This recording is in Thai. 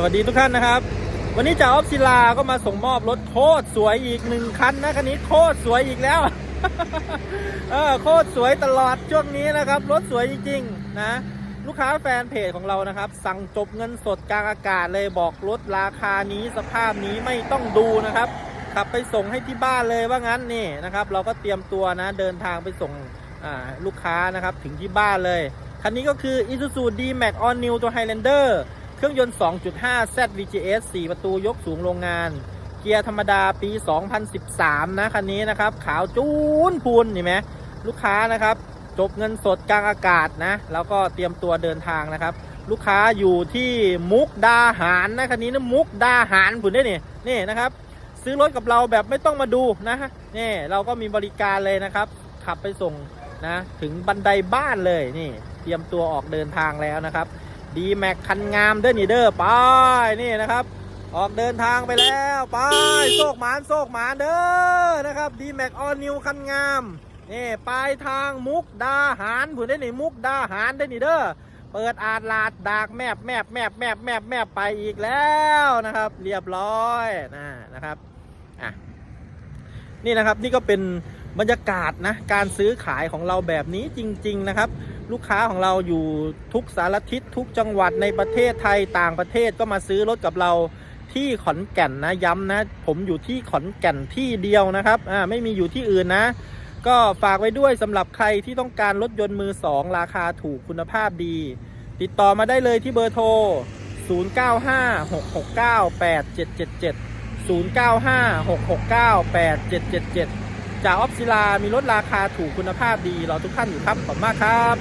สวัสดีทุกท่านนะครับ วันนี้จ่าออฟศิลาก็มาส่งมอบรถโคตรสวยอีกหนึ่งคันนะคันนี้โคตรสวยอีกแล้วเออโคตรสวยตลอดช่วงนี้นะครับรถสวยจริงๆนะลูกค้าแฟนเพจของเรานะครับ สั่งจบเงินสดกลางอากาศเลยบอกรถราคานี้สภาพนี้ไม่ต้องดูนะครับ ขับไปส่งให้ที่บ้านเลยว่างั้นนี่นะครับ เราก็เตรียมตัวนะเดินทางไปส่งลูกค้านะครับถึงที่บ้านเลยคันนี้ก็คือ Isuzu D-Max All New ตัว Highlander เครื่องยนต์ 2.5 Z VGS 4 ประตูยกสูงโรงงาน เกียร์ธรรมดาปี 2013 นะคันนี้นะครับ ขาวจูนพูนนี่ไหมลูกค้านะครับ จบเงินสดกลางอากาศนะ แล้วก็เตรียมตัวเดินทางนะครับ ลูกค้าอยู่ที่มุกดาหารนะคันนี้นะมุกดาหารผุนได้นี่นี่นะครับ ซื้อรถกับเราแบบไม่ต้องมาดูนะนี่เราก็มีบริการเลยนะครับ ขับไปส่งนะถึงบันไดบ้านเลยนี่ เตรียมตัวออกเดินทางแล้วนะครับ ดีแม็กคันงามเด้อนี่เด้อไปนี่นะครับ ออกเดินทางไปแล้วไปโซกหมานโซกหมานเด้อนะครับดีแม็กออนิวคันงามนี่ปลายทางมุกดาหารผู้ได้นี่มุกดาหารได้นี่เด้อเปิดอาดลาดดากแมบแมบแมบแมบแมบแมบไปอีกแล้วนะครับ เรียบร้อยนะนะครับอะนี่นะครับนี่ก็เป็นบรรยากาศนะการซื้อขายของเราแบบนี้จริง ๆนะครับ ลูกค้าของเราอยู่ทุกสารทิศทุกจังหวัดในประเทศไทยต่างประเทศก็มาซื้อรถกับเราที่ขอนแก่นนะย้ำนะ ผมอยู่ที่ขอนแก่นที่เดียวนะครับอ่าไม่มีอยู่ที่อื่นนะ ก็ฝากไว้ด้วยสำหรับใครที่ต้องการรถยนต์มือสองราคาถูกคุณภาพดี ติดต่อมาได้เลยที่เบอร์โทร 0956698777 0956698777 จากออฟซิลามีรถราคาถูกคุณภาพดีรอทุกท่านอยู่ครับขอบมากครับ